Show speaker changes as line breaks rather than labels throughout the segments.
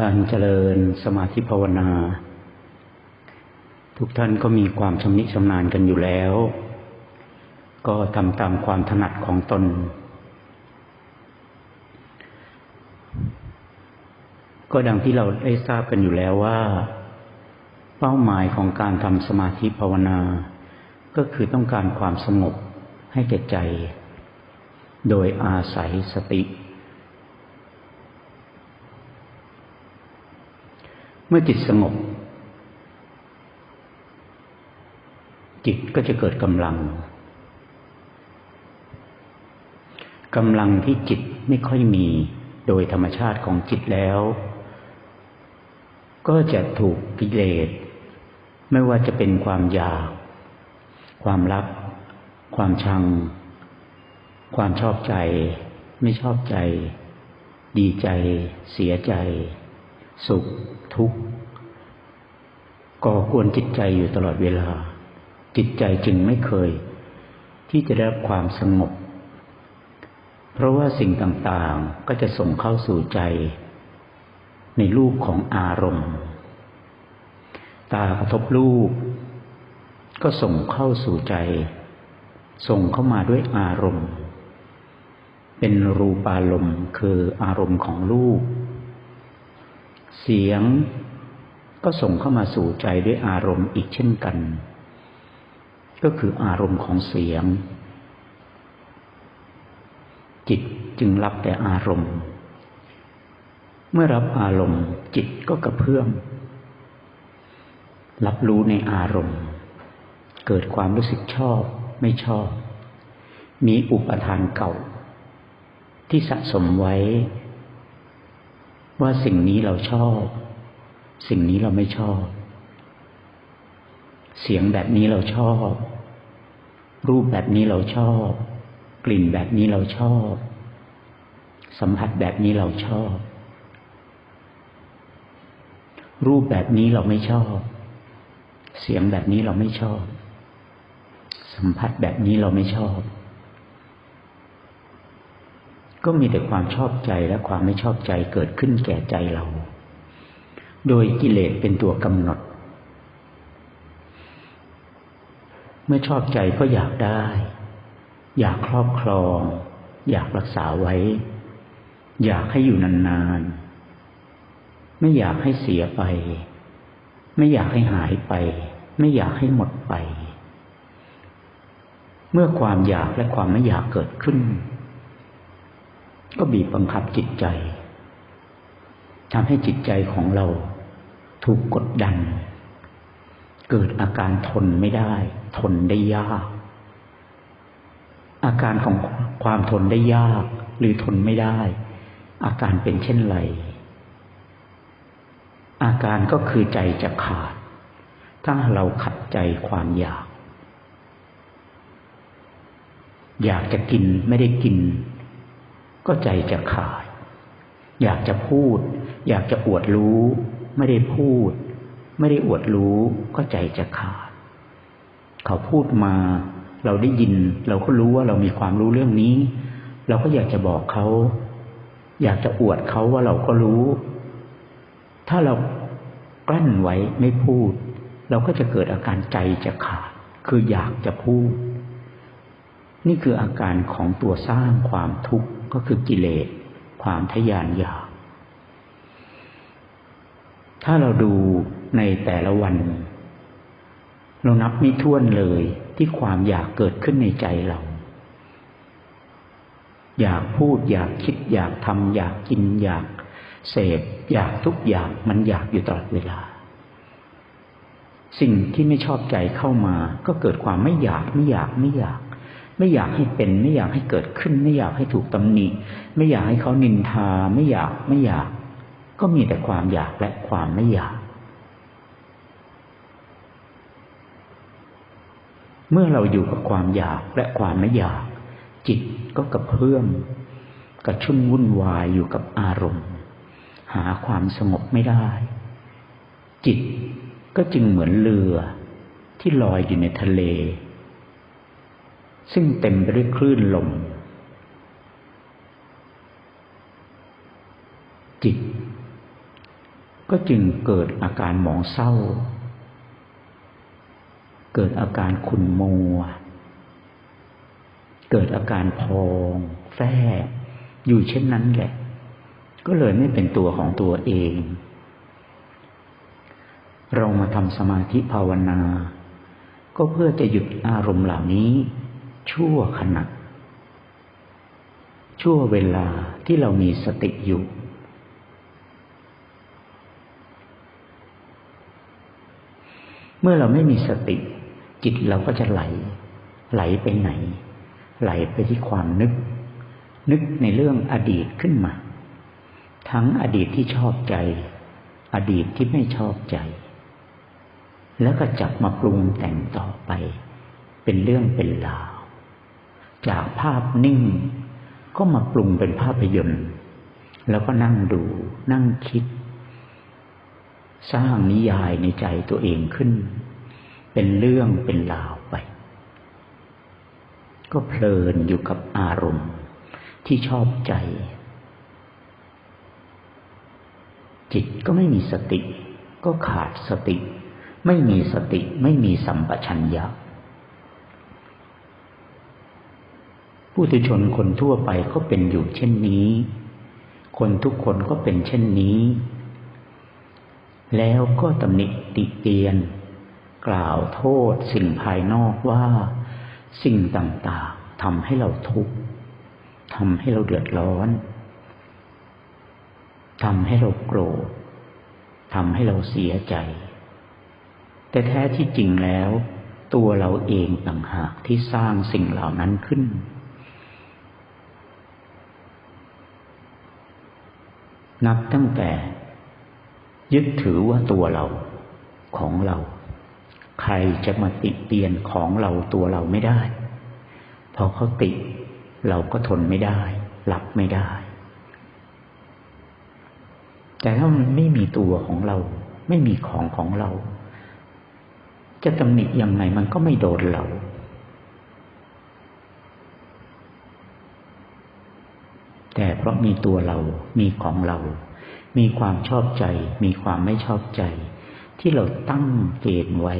การเจริญสมาธิภาวนา ทุกท่านก็มีความชำนิชำนาญกันอยู่แล้ว ก็ทำตามความถนัดของตน ก็ดังที่เราได้ทราบกันอยู่แล้วว่า เป้าหมายของการทำสมาธิภาวนา ก็คือต้องการความสงบให้แก่ใจ โดยอาศัยสติ มื่อจิตสงบ จิตก็จะเกิดกำลังกำลังที่จิตไม่ค่อยมีโดยธรรมชาติของจิตแล้ว ก็จะถูกกิเลสไม่ว่าจะเป็นความอยาก ความรัก ความชัง ความชอบใจ ไม่ชอบใจ ดีใจ เสียใจ สุขทุกข์ก่อกวนจิตใจอยู่ตลอดเวลา จิตใจจึงไม่เคย ที่จะได้รับความสงบ เพราะว่าสิ่งต่างๆก็จะส่งเข้าสู่ใจ ในรูปของอารมณ์ ตากระทบรูป ก็ส่งเข้าสู่ใจ ส่งเข้ามาด้วยอารมณ์ เป็นรูปารมณ์คืออารมณ์ของรูป เสียงก็ส่งเข้ามาสู่ใจด้วยอารมณ์อีกเช่นกัน ก็คืออารมณ์ของเสียง จิตจึงรับแต่อารมณ์ เมื่อรับอารมณ์จิตก็กระเพื่อมรับรู้ในอารมณ์ เกิดความรู้สึกชอบไม่ชอบ มีอุปทานเก่า ที่สะสมไว้ ว่าสิ่งนี้เราชอบ สิ่งนี้เราไม่ชอบ เสียงแบบนี้เราชอบ รูปแบบนี้เราชอบ กลิ่นแบบนี้เราชอบ สัมผัสแบบนี้เราชอบ รูปแบบนี้เราไม่ชอบ เสียงแบบนี้เราไม่ชอบ สัมผัสแบบนี้เราไม่ชอบ ก็มีแต่ความชอบใจและความไม่ชอบใจเกิดขึ้นแก่ใจเรา โดยกิเลสเป็นตัวกำหนด เมื่อชอบใจก็อยากได้ อยากครอบครอง อยากรักษาไว้ อยากให้อยู่นานๆ ไม่อยากให้เสียไป ไม่อยากให้หายไป ไม่อยากให้หมดไป เมื่อความอยากและความไม่อยากเกิดขึ้น ก็บีบบังคับจิตใจทำให้จิตใจของเราถูกกดดัน เกิดอาการทนไม่ได้ ทนได้ยาก อาการของความทนได้ยากหรือทนไม่ได้ อาการเป็นเช่นไร อาการก็คือใจจะขาด ถ้าเราขัดใจความอยาก อยากจะกินไม่ได้กิน ก็ใจจะขาด อยากจะพูด อยากจะอวดรู้ ไม่ได้พูด ไม่ได้อวดรู้ ก็ใจจะขาด เขาพูดมา เราได้ยิน เราก็รู้ว่าเรามีความรู้เรื่องนี้ เราก็อยากจะบอกเขา อยากจะอวดเขาว่าเราก็รู้ ถ้าเรากลั้นไว้ไม่พูด เราก็จะเกิดอาการใจจะขาด คืออยากจะพูด นี่คืออาการของตัวสร้างความทุกข์ก็คือกิเลส ความทยานอยาก ถ้าเราดูในแต่ละวัน เรานับไม่ถ้วนเลยที่ความอยากเกิดขึ้นในใจเรา อยากพูดอยากคิดอยากทำอยากกินอยากเสพอยากทุกอย่างมันอยากอยู่ตลอดเวลา สิ่งที่ไม่ชอบใจเข้ามาก็เกิดความไม่อยากไม่อยากไม่อยาก ไม่อยากให้เป็น ไม่อยากให้เกิดขึ้น ไม่อยากให้ถูกตำหนิ ไม่อยากให้เขานินทา ไม่อยากไม่อยาก ก็มีแต่ความอยากและความไม่อยาก เมื่อเราอยู่กับความอยากและความไม่อยาก จิตก็กระเพื่อมกระชุ่มวุ่นวายอยู่กับอารมณ์ หาความสงบไม่ได้ จิตก็จึงเหมือนเรือที่ลอยอยู่ในทะเล ซึ่งเต็มไปด้วยคลื่นลม จิต ก็จึงเกิดอาการหมองเศร้า เกิดอาการขุ่นมัว เกิดอาการพองแฝบอยู่เช่นนั้นแหละ ก็เลยไม่เป็นตัวของตัวเอง เรามาทำสมาธิภาวนา ก็เพื่อจะหยุดอารมณ์เหล่านี้ ชั่วขณะ ชั่วเวลาที่เรามีสติอยู่ เมื่อเราไม่มีสติ จิตเราก็จะไหล ไหลไปไหน ไหลไปที่ความนึก นึกในเรื่องอดีตขึ้นมา ทั้งอดีตที่ชอบใจ อดีตที่ไม่ชอบใจ แล้วก็จับมาปรุงแต่งต่อไป เป็นเรื่องเป็นราว จากภาพนิ่ง ก็มาปรุงเป็นภาพยนตร์ แล้วก็นั่งดู นั่งคิด สร้างนิยายในใจตัวเองขึ้น เป็นเรื่องเป็นราวไป ก็เพลินอยู่กับอารมณ์ที่ชอบใจ จิตก็ไม่มีสติ ก็ขาดสติ ไม่มีสติไม่มีสัมปชัญญะ ผู้ตุชนคนทั่วไปก็เป็นอยู่เช่นนี้ คนทุกคนก็เป็นเช่นนี้ แล้วก็ตำหนิติเตียน กล่าวโทษสิ่งภายนอกว่า สิ่งต่างๆทำให้เราทุกข์ทำให้เราเดือดร้อนทำให้เราโกรธทำให้เราเสียใจ แต่แท้ที่จริงแล้ว ตัวเราเองต่างหากที่สร้างสิ่งเหล่านั้นขึ้น นับตั้งแต่ ยึดถือว่าตัวเราของเรา ใครจะมาติเตียนของเราตัวเราไม่ได้ พอเขาติ เราก็ทนไม่ได้ หลับไม่ได้ แต่ถ้ามันไม่มีตัวของเรา ไม่มีของของเรา จะตำหนิยังไงมันก็ไม่โดนเรา แต่เพราะมีตัวเรา มีของเรา มีความชอบใจ มีความไม่ชอบใจ ที่เราตั้งเกณฑ์ไว้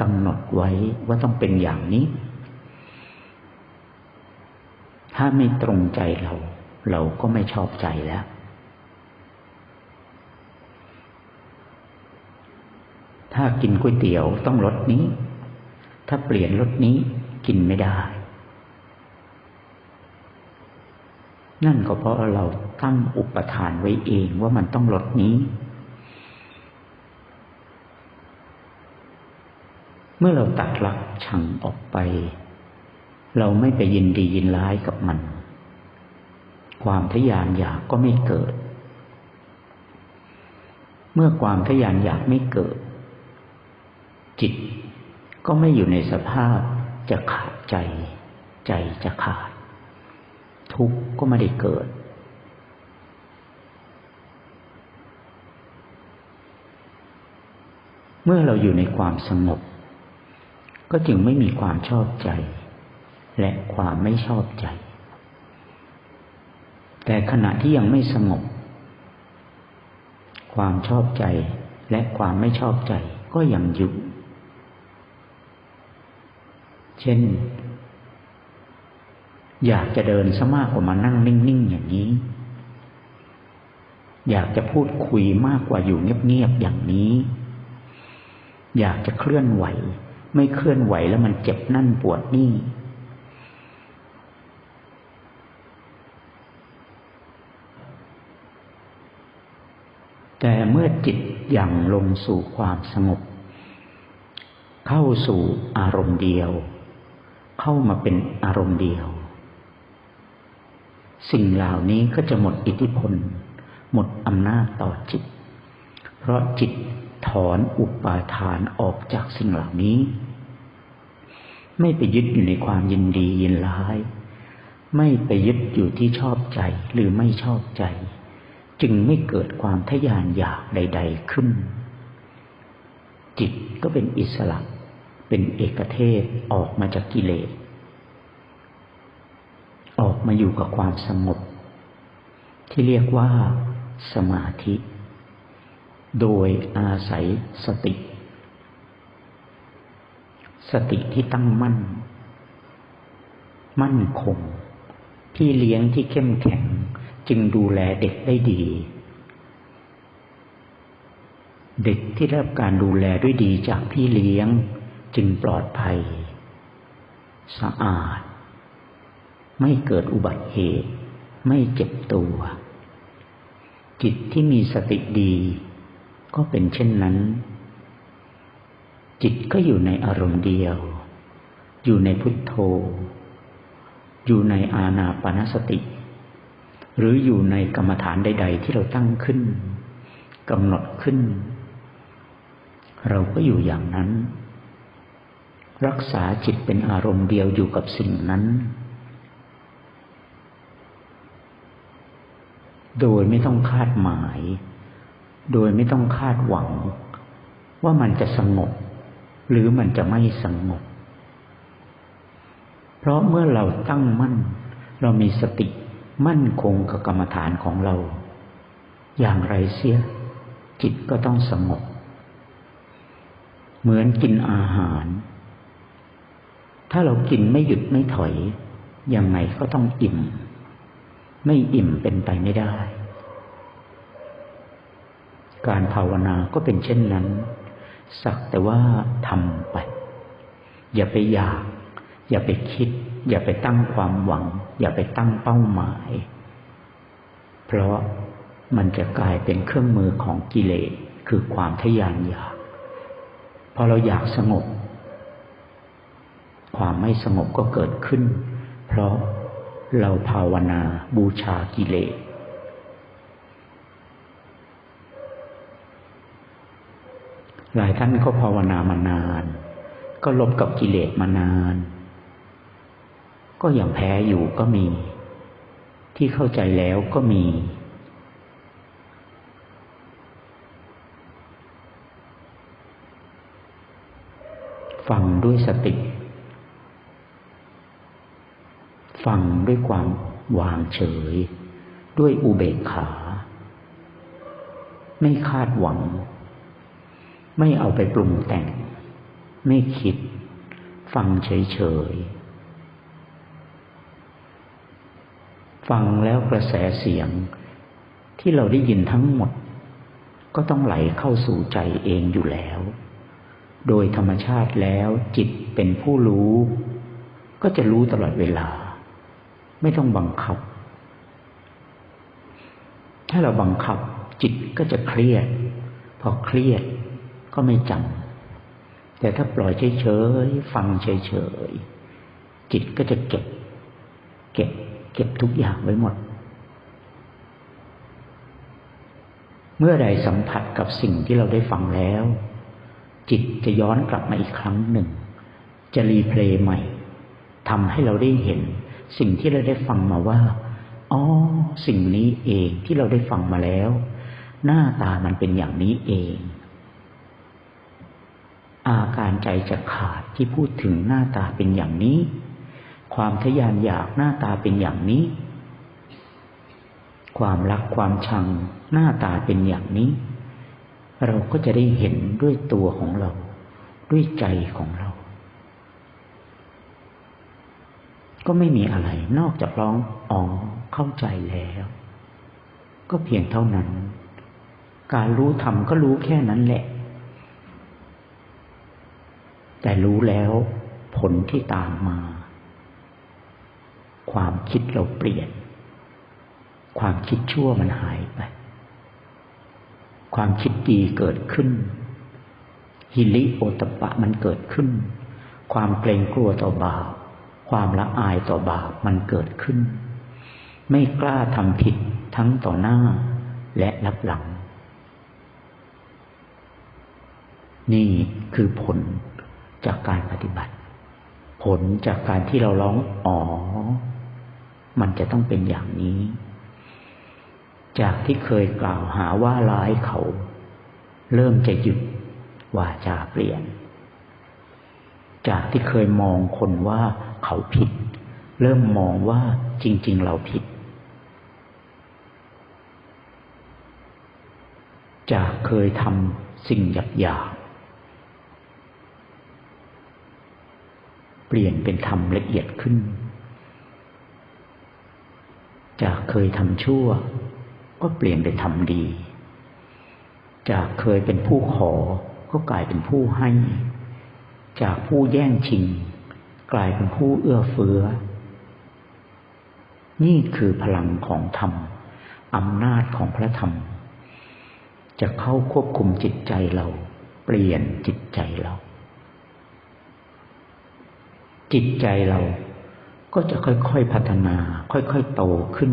กำหนดไว้ว่าต้องเป็นอย่างนี้ ถ้าไม่ตรงใจเรา เราก็ไม่ชอบใจแล้ว ถ้ากินก๋วยเตี๋ยวต้องรสนี้ ถ้าเปลี่ยนรสนี้กินไม่ได้ นั่นก็เพราะเราตั้งอุปทานไว้เองว่ามันต้องรสนี้ เมื่อเราตัดรักชังออกไป เราไม่ไปยินดียินร้ายกับมัน ความทยานอยากก็ไม่เกิด เมื่อความทยานอยากไม่เกิด จิตก็ไม่อยู่ในสภาพจะขาดใจ ใจจะขาด ทุกข์ก็ไม่ได้เกิด เมื่อเราอยู่ในความสงบ ก็จึงไม่มีความชอบใจ และความไม่ชอบใจ แต่ขณะที่ยังไม่สงบ ความชอบใจและความไม่ชอบใจก็ยังอยู่ เช่น อยากจะเดินซะมากกว่ามานั่งนิ่งๆอย่างนี้ อยากจะพูดคุยมากกว่าอยู่เงียบๆอย่างนี้ อยากจะเคลื่อนไหว ไม่เคลื่อนไหวแล้วมันเจ็บนั่นปวดนี่ แต่เมื่อจิตอย่างลงสู่ความสงบ เข้าสู่อารมณ์เดียว เข้ามาเป็นอารมณ์เดียว สิ่งเหล่านี้ก็จะหมดอิทธิพล หมดอำนาจต่อจิต เพราะจิตถอนอุปาทานออกจากสิ่งเหล่านี้ ไม่ไปยึดอยู่ในความยินดียินร้าย ไม่ไปยึดอยู่ที่ชอบใจหรือไม่ชอบใจ จึงไม่เกิดความทยานอยากใด ๆขึ้น จิตก็เป็นอิสระเป็นเอกเทศออกมาจากกิเลส มาอยู่กับความสงบ ที่เรียกว่าสมาธิ โดยอาศัยสติ สติที่ตั้งมั่น มั่นคงที่เลี้ยงที่เข้มแข็งจึงดูแลเด็กได้ดี เด็กที่ได้รับการดูแลด้วยดีจากพี่เลี้ยงจึงปลอดภัย สะอาด ไม่เกิดอุบัติเหตุ ไม่เจ็บตัว จิตที่มีสติดี ก็เป็นเช่นนั้น จิตก็อยู่ในอารมณ์เดียว อยู่ในพุทโธ อยู่ในอาณาปณสติ หรืออยู่ในกรรมฐานใด ๆ ที่เราตั้งขึ้นกำหนดขึ้น เราก็อยู่อย่างนั้น รักษาจิตเป็นอารมณ์เดียวอยู่กับสิ่งนั้น โดยไม่ต้องคาดหมาย โดยไม่ต้องคาดหวัง ว่ามันจะสงบ หรือมันจะไม่สงบ เพราะเมื่อเราตั้งมั่น เรามีสติมั่นคงกับกรรมฐานของเรา อย่างไรเสีย จิตก็ต้องสงบ เหมือนกินอาหาร ถ้าเรากินไม่หยุดไม่ถอย ยังไงก็ต้องอิ่ม ไม่อิ่มเป็นไปไม่ได้ การภาวนาก็เป็นเช่นนั้น สักแต่ว่าทำไป อย่าไปอยาก อย่าไปคิด อย่าไปตั้งความหวัง อย่าไปตั้งเป้าหมาย เพราะมันจะกลายเป็นเครื่องมือของกิเลสคือความทยานอยาก พอเราอยากสงบ ความไม่สงบก็เกิดขึ้น เพราะ เราภาวนาบูชากิเลสหลายท่านก็ภาวนามานาน ก็ลบกับกิเลสมานาน ก็ยังแพ้อยู่ก็มี ที่เข้าใจแล้วก็มี ฟังด้วยสติ ฟังด้วยความวางเฉย ด้วยอุเบกขา ไม่คาดหวัง ไม่เอาไปปรุงแต่ง ไม่คิด ฟังเฉยๆ ฟังแล้วกระแสเสียงที่เราได้ยินทั้งหมด ก็ต้องไหลเข้าสู่ใจเองอยู่แล้ว โดยธรรมชาติแล้วจิตเป็นผู้รู้ ก็จะรู้ตลอดเวลา ไม่ต้องบังคับ ถ้าเราบังคับ จิตก็จะเครียด พอเครียดก็ไม่จำแต่ถ้าปล่อยเฉยๆฟังเฉยๆจิตก็จะเก็บ เก็บ เก็บทุกอย่างไว้หมด เมื่อใดสัมผัสกับสิ่งที่เราได้ฟังแล้ว จิตจะย้อนกลับมาอีกครั้งหนึ่ง จะรีเพลย์ใหม่ทำให้เราได้เห็น สิ่งที่เราได้ฟังมาว่า อ๋อ สิ่งนี้เองที่เราได้ฟังมาแล้ว หน้าตามันเป็นอย่างนี้เอง อาการใจจะขาดที่พูดถึงหน้าตาเป็นอย่างนี้ ความทยานอยากหน้าตาเป็นอย่างนี้ ความรักความชังหน้าตาเป็นอย่างนี้ เราก็จะได้เห็นด้วยตัวของเรา ด้วยใจของเรา ก็ไม่มีอะไร นอกจากร้องอ๋อเข้าใจแล้ว ก็เพียงเท่านั้น การรู้ธรรมก็รู้แค่นั้นแหละ แต่รู้แล้วผลที่ตามมา ความคิดเราเปลี่ยน ความคิดชั่วมันหายไป ความคิดดีเกิดขึ้น ฮิลิโอตปะมันเกิดขึ้น ความเกรงกลัวต่อบาป ความละอายต่อบาปมันเกิดขึ้น ไม่กล้าทำผิดทั้งต่อหน้าและรับหลัง นี่คือผลจากการปฏิบัติ ผลจากการที่เราร้องอ๋อ มันจะต้องเป็นอย่างนี้ จากที่เคยกล่าวหาว่าร้ายเขา เริ่มจะหยุดวาจาเปลี่ยน จากที่เคยมองคนว่า เขาผิด เริ่มมองว่าจริง ๆ เราผิด จากเคยทำสิ่งหยาบหยาเปลี่ยนเป็นทำละเอียดขึ้น จากเคยทำชั่ว ก็เปลี่ยนเป็นทำดี จากเคยเป็นผู้ขอก็กลายเป็นผู้ให้ จากผู้แย่งชิง กลายเป็นผู้เอื้อเฟื้อ นี่คือพลังของธรรมอำนาจของพระธรรม จะเข้าควบคุมจิตใจเรา เปลี่ยนจิตใจเรา จิตใจเราก็จะค่อยๆพัฒนา ค่อยๆโตขึ้น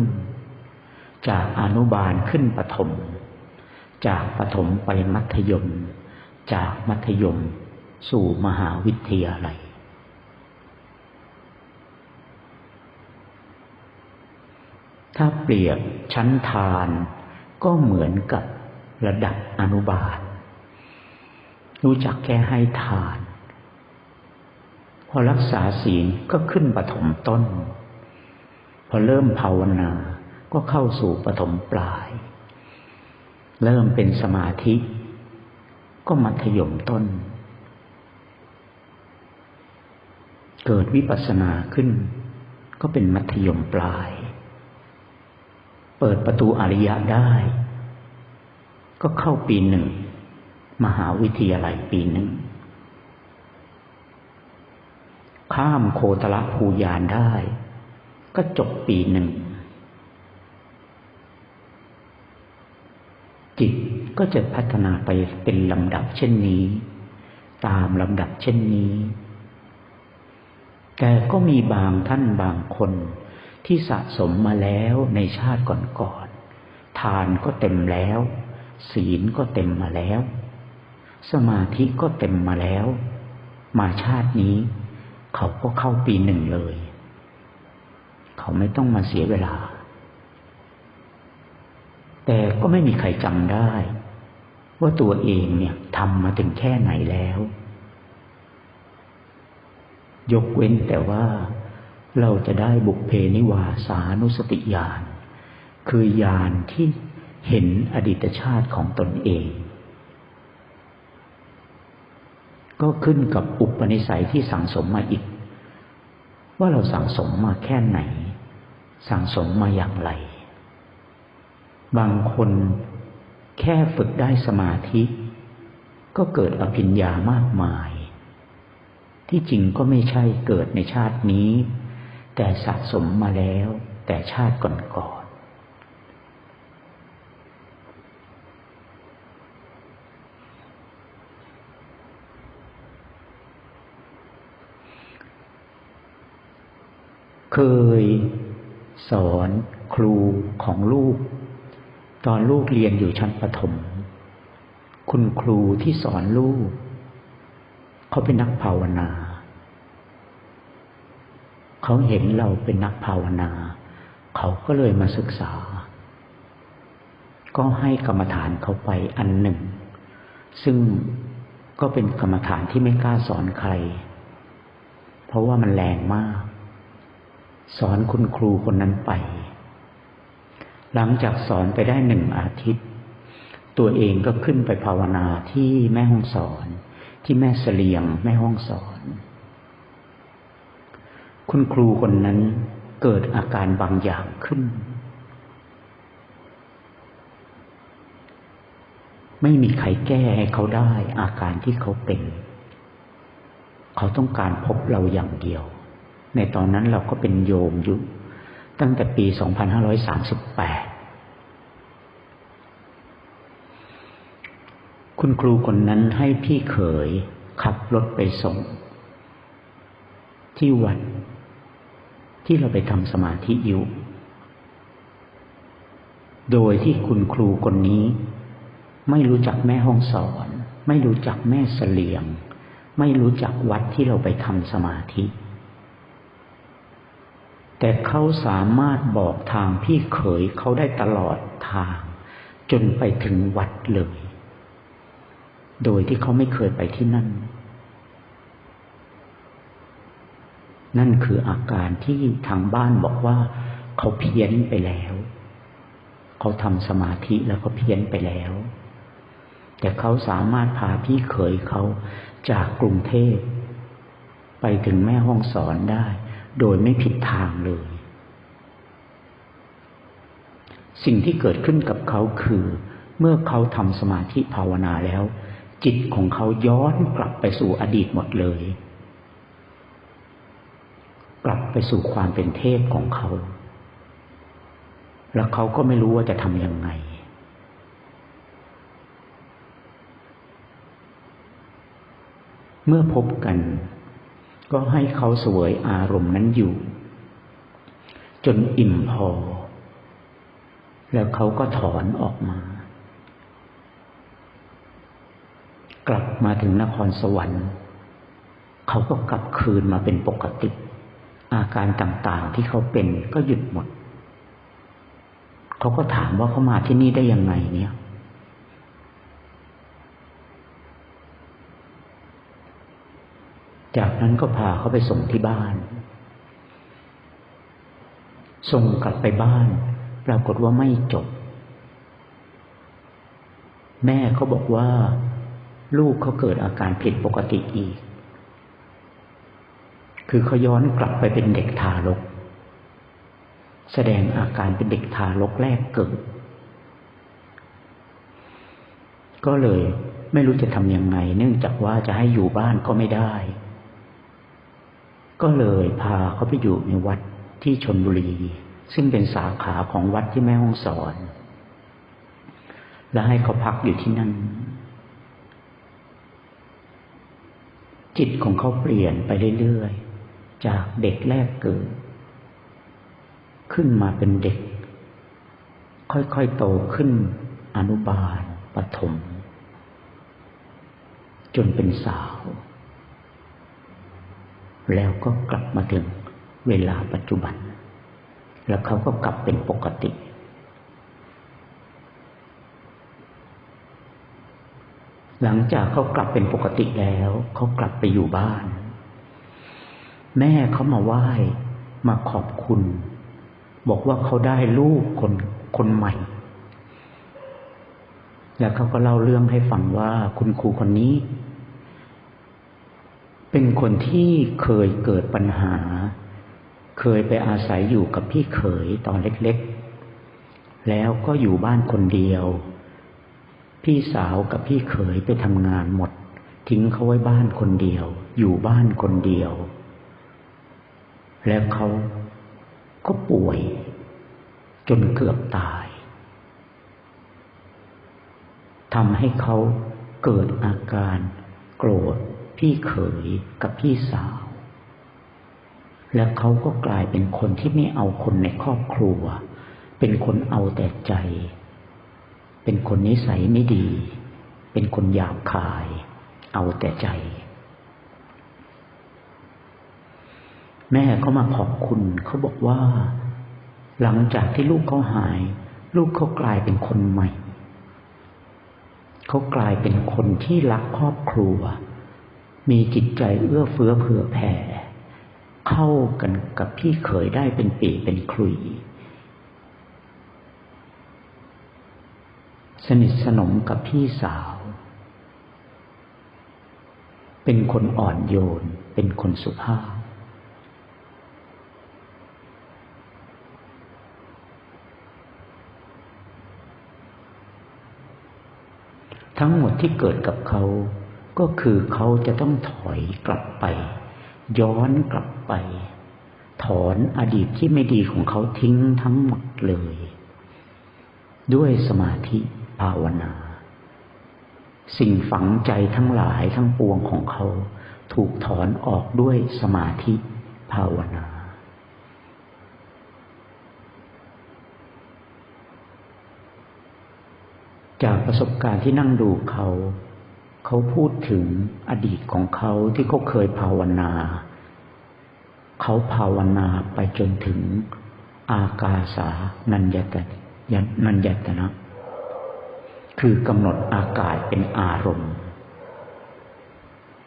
จากอนุบาลขึ้นปฐมจากปฐมไปมัธยม จากมัธยม สู่มหาวิทยาลัย ถ้าเปรียบชั้นทานก็เหมือนกับระดับอนุบาล รู้จักแค่ให้ทาน พอรักษาศีลก็ขึ้นปฐมต้น พอเริ่มภาวนาก็เข้าสู่ปฐมปลาย เริ่มเป็นสมาธิ ก็มัธยมต้น เกิดวิปัสสนาขึ้น ก็เป็นมัธยมปลาย เปิดประตูอริยะได้ ก็เข้าปีหนึ่ง มหาวิทยาลัยปีหนึ่ง ข้ามโคตรภูยานได้ ก็จบปีหนึ่ง จิตก็จะพัฒนาไปเป็นลำดับเช่นนี้ ตามลำดับเช่นนี้ แต่ก็มีบางท่านบางคน ที่สะสมมาแล้วในชาติก่อนๆทานก็เต็มแล้ว ศีลก็เต็มมาแล้ว สมาธิก็เต็มมาแล้ว มาชาตินี้ เขาก็เข้าปีหนึ่งเลย เขาไม่ต้องมาเสียเวลา แต่ก็ไม่มีใครจำได้ ว่าตัวเองเนี่ยทำมาถึงแค่ไหนแล้ว ยกเว้นแต่ว่า เราจะได้บุพเพนิวาสานุสติญาณคือญาณที่เห็นอดีตชาติของตนเอง ก็ขึ้นกับอุปนิสัยที่สั่งสมมาอีก ว่าเราสั่งสมมาแค่ไหน สั่งสมมาอย่างไร บางคนแค่ฝึกได้สมาธิ ก็เกิดอภิญญามากมาย ที่จริงก็ไม่ใช่เกิดในชาตินี้ แต่สะสมมาแล้ว แต่ชาติก่อนๆ เคยสอนครูของลูก ตอนลูกเรียนอยู่ชั้นประถม คุณครูที่สอนลูก เขาเป็นนักภาวนา เขาเห็นเราเป็นนักภาวนา เขาก็เลยมาศึกษา ก็ให้กรรมฐานเขาไปอันหนึ่ง ซึ่งก็เป็นกรรมฐานที่ไม่กล้าสอนใคร เพราะว่ามันแรงมาก สอนคุณครูคนนั้นไป หลังจากสอนไปได้หนึ่งอาทิตย์ ตัวเองก็ขึ้นไปภาวนาที่แม่ห้องสอน ที่แม่เสลียงแม่ห้องสอน คุณครูคนนั้นเกิดอาการบางอย่างขึ้น ไม่มีใครแก้ให้เขาได้อาการที่เขาเป็น เขาต้องการพบเราอย่างเดียว ในตอนนั้นเราก็เป็นโยมอยู่ ตั้งแต่ปี 2538 คุณครูคนนั้นให้พี่เขยขับรถไปส่ง ที่วัด ที่เราไปทำสมาธิอยู่ โดยที่คุณครูคนนี้ ไม่รู้จักแม่ห้องสอน ไม่รู้จักแม่เสลียง ไม่รู้จักวัดที่เราไปทำสมาธิ แต่เขาสามารถบอกทางพี่เขยเขาได้ตลอดทาง จนไปถึงวัดเลย โดยที่เขาไม่เคยไปที่นั่น นั่นคืออาการที่ทางบ้านบอกว่า เขาเพี้ยนไปแล้ว เขาทำสมาธิแล้วก็เพี้ยนไปแล้ว แต่เขาสามารถพาพี่เขยเขาจากกรุงเทพไปถึงแม่ห้องสอนได้ โดยไม่ผิดทางเลย สิ่งที่เกิดขึ้นกับเขาคือ เมื่อเขาทำสมาธิภาวนาแล้ว จิตของเขาย้อนกลับไปสู่อดีตหมดเลย กลับไปสู่ความเป็นเทพของเขา แล้วเขาก็ไม่รู้ว่าจะทำยังไง เมื่อพบกัน ก็ให้เขาเสวยอารมณ์นั้นอยู่ จนอิ่มพอ แล้วเขาก็ถอนออกมา กลับมาถึงนครสวรรค์ เขาก็กลับคืนมาเป็นปกติ อาการต่างๆที่เขาเป็นก็หยุดหมด เขาก็ถามว่าเขามาที่นี่ได้ยังไงเนี่ย จากนั้นก็พาเขาไปส่งที่บ้าน ส่งกลับไปบ้าน ปรากฏว่าไม่จบ แม่เขาบอกว่า ลูกเขาเกิดอาการผิดปกติอีก คือเขาย้อนกลับไปเป็นเด็กทารก แสดงอาการเป็นเด็กทารกแรกเกิด ก็เลยไม่รู้จะทำยังไง เนื่องจากว่าจะให้อยู่บ้านก็ไม่ได้ ก็เลยพาเขาไปอยู่ในวัดที่ชนบุรี ซึ่งเป็นสาขาของวัดที่แม่ห้องสอน และให้เขาพักอยู่ที่นั่นจิตของเขาเปลี่ยนไปเรื่อยๆ จากเด็กแรกเกิด ขึ้นมาเป็นเด็ก ค่อยๆโตขึ้นอนุบาลปฐมจนเป็นสาว แล้วก็กลับมาถึงเวลาปัจจุบัน แล้วเขาก็กลับเป็นปกติ หลังจากเขากลับเป็นปกติแล้ว เขากลับไปอยู่บ้าน แม่เขามาไหว้มาขอบคุณ บอกว่าเขาได้ลูกคนคนใหม่ แล้วเขาก็เล่าเรื่องให้ฟังว่าคุณครูคนนี้ เป็นคนที่เคยเกิดปัญหา เคยไปอาศัยอยู่กับพี่เขยตอนเล็กๆ แล้วก็อยู่บ้านคนเดียว พี่สาวกับพี่เขยไปทำงานหมด ทิ้งเขาไว้บ้านคนเดียว อยู่บ้านคนเดียว แล้วเขาก็ป่วย จนเกือบตายทำให้เขาเกิดอาการโกรธพี่เขยกับพี่สาว และเขาก็กลายเป็นคนที่ไม่เอาคนในครอบครัว เป็นคนเอาแต่ใจ เป็นคนนิสัยไม่ดี เป็นคนหยาบคาย เอาแต่ใจ แม่เขามาขอบคุณเขาบอกว่า หลังจากที่ลูกเขาหาย ลูกเขากลายเป็นคนใหม่เขากลายเป็นคนที่รักครอบครัว มีจิตใจเอื้อเฟื้อเผื่อแผ่ เข้ากันกับพี่เขยได้เป็นปีเป็นคลุย สนิทสนมกับพี่สาว เป็นคนอ่อนโยน เป็นคนสุภาพ ทั้งหมดที่เกิดกับเขา ก็คือเขาจะต้องถอยกลับไป ย้อนกลับไป ถอนอดีตที่ไม่ดีของเขาทิ้งทั้งหมดเลย ด้วยสมาธิภาวนา สิ่งฝังใจทั้งหลายทั้งปวงของเขา ถูกถอนออกด้วยสมาธิภาวนา จากประสบการณ์ที่นั่งดูเขา เขาพูดถึงอดีตของเขาที่เขาเคยภาวนา เขาภาวนาไปจนถึงอากาสานัญญตนัญญตนะ คือกำหนดอากาศเป็นอารมณ์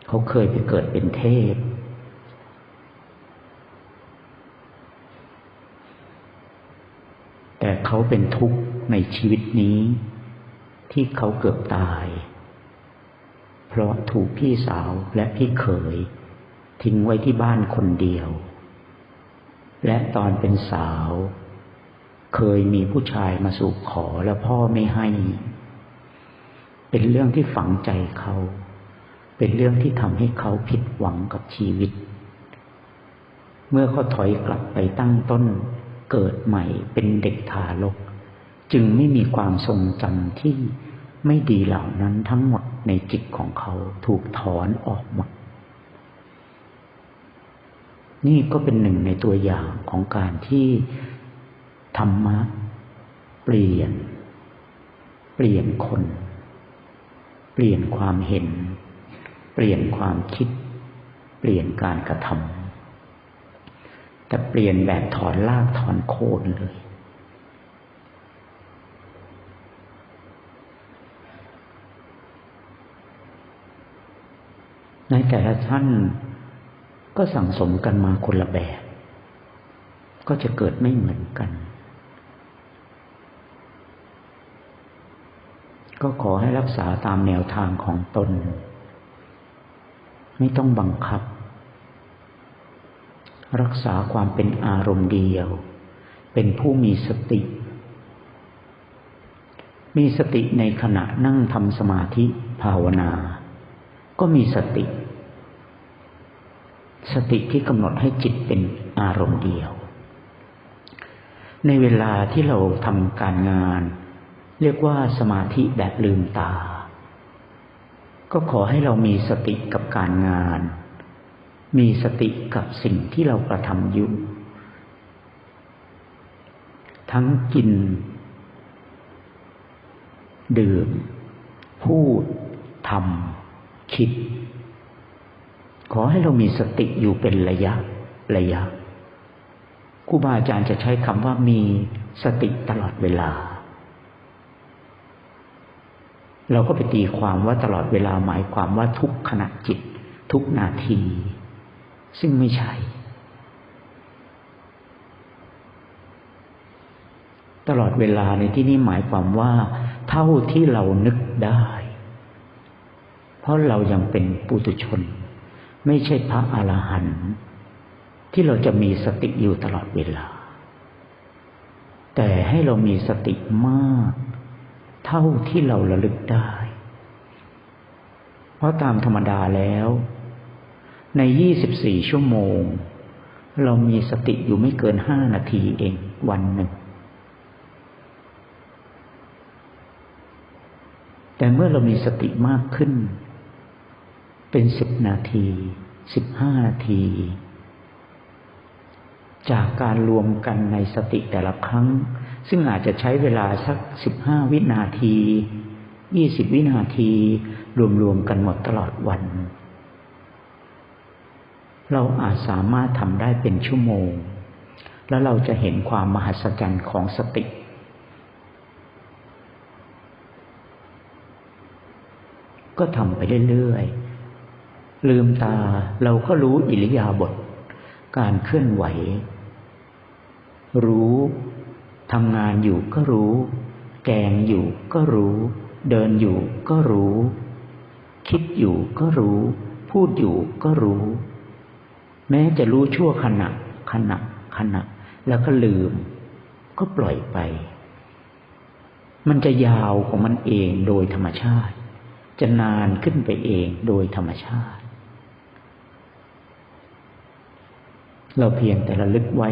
เขาเคยไปเกิดเป็นเทพแต่เขาเป็นทุกข์ในชีวิตนี้ ที่เขาเกือบตาย เพราะถูกพี่สาวและพี่เขย ทิ้งไว้ที่บ้านคนเดียว และตอนเป็นสาว เคยมีผู้ชายมาสู่ขอแล้วพ่อไม่ให้ เป็นเรื่องที่ฝังใจเขา เป็นเรื่องที่ทำให้เขาผิดหวังกับชีวิต เมื่อเขาถอยกลับไปตั้งต้นเกิดใหม่เป็นเด็กทารก จึงไม่มีความทรงจำที่ไม่ดีเหล่านั้นทั้งหมดในจิตของเขาถูกถอนออกหมด นี่ก็เป็นหนึ่งในตัวอย่างของการที่ธรรมะเปลี่ยน เปลี่ยนคน เปลี่ยนความเห็น เปลี่ยนความคิด เปลี่ยนการกระทำแต่เปลี่ยนแบบถอนรากถอนโคนเลย ในแต่ละท่านก็สั่งสมกันมาคนละแบบ ก็จะเกิดไม่เหมือนกัน ก็ขอให้รักษาตามแนวทางของตน ไม่ต้องบังคับ รักษาความเป็นอารมณ์เดียว เป็นผู้มีสติ มีสติในขณะนั่งทำสมาธิภาวนา ก็มีสติ สติที่กำหนดให้จิตเป็นอารมณ์เดียว ในเวลาที่เราทำการงาน เรียกว่าสมาธิแบบลืมตา ก็ขอให้เรามีสติกับการงาน มีสติกับสิ่งที่เรากระทำอยู่ ทั้งกิน ดื่ม พูดทำ คิด ขอให้เรามีสติอยู่เป็นระยะระยะครูบาอาจารย์จะใช้คำว่ามีสติตลอดเวลา เราก็ไปตีความว่าตลอดเวลาหมายความว่าทุกขณะจิต ทุกนาที ซึ่งไม่ใช่ ตลอดเวลาในที่นี้หมายความว่า เท่าที่เรานึกได้ ราะเรายังเป็นปุถุชน ไม่ใช่พระอรหันต์ที่เราจะมีสติอยู่ตลอดเวลา แต่ให้เรามีสติมาก เท่าที่เราระลึกได้ เพราะตามธรรมดาแล้ว ในยี่สิบสี่ชั่วโมง เรามีสติอยู่ไม่เกินห้านาทีเองวันหนึ่งแต่เมื่อเรามีสติมากขึ้น เป็นสิบนาทีสิบห้านาที จากการรวมกันในสติแต่ละครั้ง ซึ่งอาจจะใช้เวลาสักสิบห้าวินาทียี่สิบวินาที รวมๆกันหมดตลอดวัน เราอาจสามารถทำได้เป็นชั่วโมง แล้วเราจะเห็นความมหัศจรรย์ของสติก็ทำไปเรื่อย ๆ ลืมตาเราก็รู้อิริยาบถการเคลื่อนไหว รู้ทำงานอยู่ก็รู้ แกงอยู่ก็รู้ เดินอยู่ก็รู้ คิดอยู่ก็รู้ พูดอยู่ก็รู้ แม้จะรู้ชั่วขณะขณะขณะ แล้วก็ลืม ก็ปล่อยไป มันจะยาวของมันเองโดยธรรมชาติ จะนานขึ้นไปเองโดยธรรมชาติ เราเพียงแต่ระลึกไว้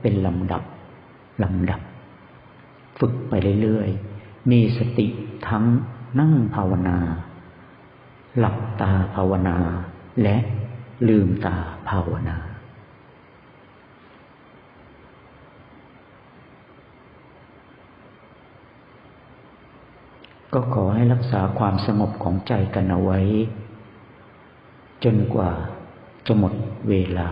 เป็นลำดับลำดับ ฝึกไปเรื่อยๆ มีสติทั้งนั่งภาวนา หลับตาภาวนา และลืมตาภาวนาก็ขอให้รักษาความสงบของใจกันเอาไว้ จนกว่าจะหมดเวลา